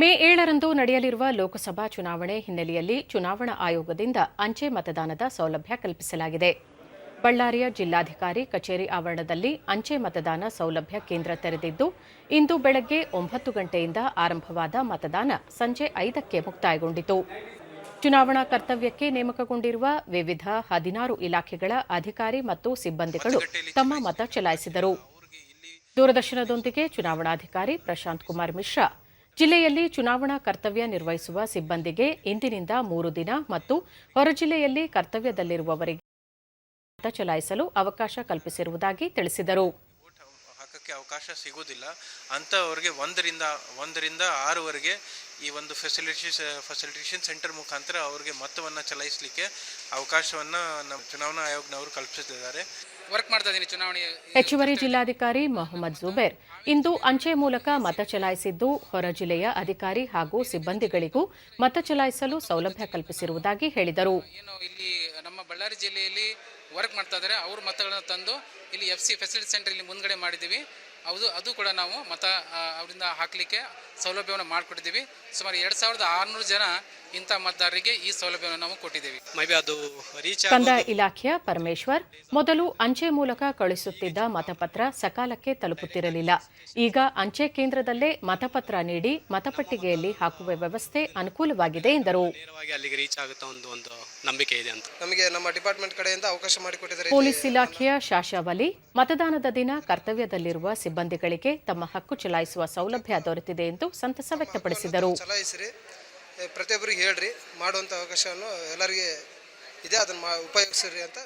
ಮೇ ಏಳರಂದು ನಡೆಯಲಿರುವ ಲೋಕಸಭಾ ಚುನಾವಣೆ ಹಿನ್ನೆಲೆಯಲ್ಲಿ ಚುನಾವಣಾ ಆಯೋಗದಿಂದ ಅಂಚೆ ಮತದಾನದ ಸೌಲಭ್ಯ ಕಲ್ಪಿಸಲಾಗಿದೆ. ಬಳ್ಳಾರಿಯ ಜಿಲ್ಲಾಧಿಕಾರಿ ಕಚೇರಿ ಆವರಣದಲ್ಲಿ ಅಂಚೆ ಮತದಾನ ಸೌಲಭ್ಯ ಕೇಂದ್ರ ತೆರೆದಿದ್ದು ಇಂದು ಬೆಳಗ್ಗೆ ಒಂಬತ್ತು ಗಂಟೆಯಿಂದ ಆರಂಭವಾದ ಮತದಾನ ಸಂಜೆ ಐದಕ್ಕೆ ಮುಕ್ತಾಯಗೊಂಡಿತು. ಚುನಾವಣಾ ಕರ್ತವ್ಯಕ್ಕೆ ನೇಮಕಗೊಂಡಿರುವ ವಿವಿಧ ಹದಿನಾರು ಇಲಾಖೆಗಳ ಅಧಿಕಾರಿ ಮತ್ತು ಸಿಬ್ಬಂದಿಗಳು ತಮ್ಮ ಮತ ಚಲಾಯಿಸಿದರು. ದೂರದರ್ಶನದೊಂದಿಗೆ ಚುನಾವಣಾಧಿಕಾರಿ ಪ್ರಶಾಂತ್ ಕುಮಾರ್ ಮಿಶ್ರಾ ಜಿಲ್ಲೆಯಲ್ಲಿ ಚುನಾವಣಾ ಕರ್ತವ್ಯ ನಿರ್ವಹಿಸುವ ಸಿಬ್ಬಂದಿಗೆ ಇಂದಿನಿಂದ ಮೂರು ದಿನ ಮತ್ತು ಹೊರ ಜಿಲ್ಲೆಯಲ್ಲಿ ಕರ್ತವ್ಯದಲ್ಲಿರುವವರಿಗೆ ಮತ ಚಲಾಯಿಸಲು ಅವಕಾಶ ಕಲ್ಪಿಸಿರುವುದಾಗಿ ತಿಳಿಸಿದರು. ಅವಕಾಶ ಸಿಗೋದಿಲ್ಲ ಅಂಥವ್ರಿಗೆ ಒಂದರಿಂದ ಒಂದರಿಂದ ಆರುವರೆಗೆ ಈ ಒಂದು ಫೆಸಿಲಿಟೇಷ ಫೆಸಿಲಿಟೇಷನ್ ಸೆಂಟರ್ ಮುಖಾಂತರ ಅವ್ರಿಗೆ ಮತವನ್ನು ಚಲಾಯಿಸಲಿಕ್ಕೆ ಅವಕಾಶವನ್ನು ನಮ್ಮ ಚುನಾವಣಾ ಆಯೋಗನವರು ಕಲ್ಪಿಸುತ್ತಿದ್ದಾರೆ ವರ್ಕ್ ಮಾಡ್ತಾ ಇದ್ದೀನಿ ಚುನಾವಣೆ ಹೆಚ್ಚುವರಿ ಜಿಲ್ಲಾಧಿಕಾರಿ ಮೊಹಮ್ಮದ್ ಜುಬೇರ್. ಇಂದು ಅಂಚೆ ಮೂಲಕ ಮತ ಚಲಾಯಿಸಿದ್ದು ಹೊರ ಜಿಲ್ಲೆಯ ಅಧಿಕಾರಿ ಹಾಗೂ ಸಿಬ್ಬಂದಿಗಳಿಗೂ ಮತ ಚಲಾಯಿಸಲು ಸೌಲಭ್ಯ ಕಲ್ಪಿಸಿರುವುದಾಗಿ ಹೇಳಿದರು. ಏನು ಇಲ್ಲಿ ನಮ್ಮ ಬಳ್ಳಾರಿ ಜಿಲ್ಲೆಯಲ್ಲಿ ವರ್ಕ್ ಮಾಡ್ತಾ ಇದ್ದಾರೆ. ಅವ್ರ ಮತಗಳನ್ನು ತಂದು ಇಲ್ಲಿ ಎಫ್ ಸಿ ಫೆಸಿಲಿಟಿ ಸೆಂಟರ್ ಇಲ್ಲಿ ಮುಂದ್ಗಡೆ ಮಾಡಿದ್ದೀವಿ. ಅದು ಅದು ಕೂಡ ನಾವು ಮತ ಅವರಿಂದ ಹಾಕಲಿಕ್ಕೆ ಸೌಲಭ್ಯವನ್ನು ಮಾಡಿಕೊಟ್ಟಿದ್ದೀವಿ. ಸುಮಾರು ಎರಡು ಸಾವಿರದ ಆರುನೂರು ಜನ ಇಂಥ ಮತದಾರರಿಗೆ ಈ ಸೌಲಭ್ಯವನ್ನು ನಾವು ಕೊಟ್ಟಿದ್ದೀವಿ. ಮೇ ಅದು ರೀಚ್ ಕಂದಾಯ ಇಲಾಖೆಯ ಪರಮೇಶ್ವರ್ ಮೊದಲು ಅಂಚೆ ಮೂಲಕ ಕಳುಹಿಸುತ್ತಿದ್ದ ಮತಪತ್ರ ಸಕಾಲಕ್ಕೆ ತಲುಪುತ್ತಿರಲಿಲ್ಲ. ಈಗ ಅಂಚೆ ಕೇಂದ್ರದಲ್ಲೇ ಮತಪತ್ರ ನೀಡಿ ಮತಪಟ್ಟಿಗೆಯಲ್ಲಿ ಹಾಕುವ ವ್ಯವಸ್ಥೆ ಅನುಕೂಲವಾಗಿದೆ ಎಂದರು. ನೇರವಾಗಿ ಅಲ್ಲಿಗೆ ರೀಚ್ ಆಗುತ್ತಾ ಒಂದು ಒಂದು ನಂಬಿಕೆ ಇದೆ ಅಂತ. ನಮಗೆ ನಮ್ಮ ಡಿಪಾರ್ಟ್ಮೆಂಟ್ ಕಡೆಯಿಂದ ಅವಕಾಶ ಮಾಡಿಕೊಟ್ಟಿದ್ದಾರೆ. ಪೊಲೀಸ್ ಇಲಾಖೆಯ ಶಾಶಾವಲಿ ಮತದಾನದ ದಿನ ಕರ್ತವ್ಯದಲ್ಲಿರುವ ಸಿಬ್ಬಂದಿಗಳಿಗೆ ತಮ್ಮ ಹಕ್ಕು ಚಲಾಯಿಸುವ ಸೌಲಭ್ಯ ದೊರೆತಿದೆ ಎಂದು ಸಂತಸ ವ್ಯಕ್ತಪಡಿಸಿದರು. ಚಲಾಯಿಸಿರಿ. ಪ್ರತಿಯೊಬ್ಬರಿಗೆ ಹೇಳ್ರಿ ಮಾಡುವಂತ ಅವಕಾಶವನ್ನು ಎಲ್ಲರಿಗೆ ಇದೆ ಅದನ್ನ ಉಪಯೋಗಿಸಿರಿ ಅಂತ